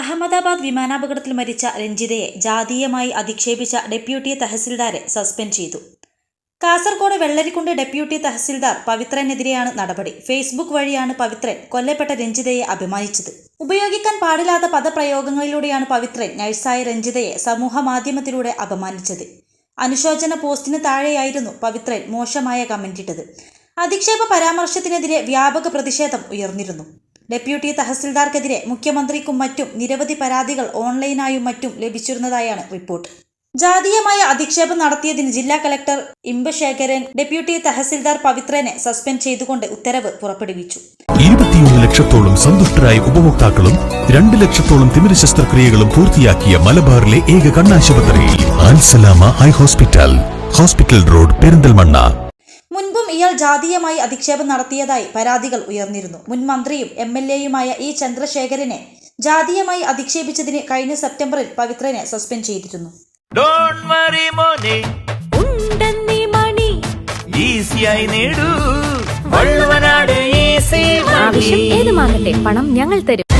അഹമ്മദാബാദ് വിമാനാപകടത്തിൽ മരിച്ച രഞ്ജിതയെ ജാതീയമായി അധിക്ഷേപിച്ച ഡെപ്യൂട്ടി തഹസിൽദാരെ സസ്പെൻഡ് ചെയ്തു. കാസർഗോഡ് വെള്ളരിക്കുണ്ട് ഡെപ്യൂട്ടി തഹസിൽദാർ പവിത്രനെതിരെയാണ് നടപടി. ഫേസ്ബുക്ക് വഴിയാണ് പവിത്രൻ കൊല്ലപ്പെട്ട രഞ്ജിതയെ അഭിമാനിച്ചത്. ഉപയോഗിക്കാൻ പാടില്ലാത്ത പദപ്രയോഗങ്ങളിലൂടെയാണ് പവിത്രൻ നഴ്സായ രഞ്ജിതയെ സമൂഹ മാധ്യമത്തിലൂടെ അപമാനിച്ചത്. അനുശോചന പോസ്റ്റിന് താഴെയായിരുന്നു പവിത്രൻ മോശമായ കമന്റിട്ടത്. അധിക്ഷേപ പരാമർശത്തിനെതിരെ വ്യാപക പ്രതിഷേധം ഉയർന്നിരുന്നു. ഡെപ്യൂട്ടി തഹസിൽദാർക്കെതിരെ മുഖ്യമന്ത്രിക്കും മറ്റും നിരവധി പരാതികൾ ഓൺലൈനായും മറ്റും ലഭിച്ചിരുന്നതായാണ് റിപ്പോർട്ട്. ജാതീയമായ അധിക്ഷേപം നടത്തിയതിന് ജില്ലാ കലക്ടർ ഇമ്പശേഖരൻ ഡെപ്യൂട്ടി തഹസിൽദാർ പവിത്രനെ സസ്പെൻഡ് ചെയ്തുകൊണ്ട് ഉത്തരവ് പുറപ്പെടുവിച്ചു. ഇരുപത്തിയൊന്ന് ലക്ഷത്തോളം സന്തുഷ്ടരായ ഉപഭോക്താക്കളും രണ്ട് ലക്ഷത്തോളം തിമിര ശസ്ത്രക്രിയകളും പൂർത്തിയാക്കിയ മലബാറിലെ ഏക കണ്ണാശുപത്രി ഹോസ്പിറ്റൽ ഹോസ്പിറ്റൽ റോഡ് പെരിന്തൽമണ്ണ. ഇയാൾ ജാതീയമായി അധിക്ഷേപം നടത്തിയതായി പരാതികൾ ഉയർന്നിരുന്നു. മുൻ മന്ത്രിയും എം എൽ എയുമായ ഇ ചന്ദ്രശേഖരനെ ജാതീയമായി അധിക്ഷേപിച്ചതിന് കഴിഞ്ഞ സെപ്റ്റംബറിൽ പവിത്രനെ സസ്പെൻഡ് ചെയ്തിരുന്നു. ഡോണ്ട് വറി മോനെ. ഉണ്ടെന്നീ മണി. ഈസിയായി നേടൂ. വള്ളുവനാട് ഈസി ആവശ്യം ഏതുമാകട്ടെ പണം ഞങ്ങൾ തരും.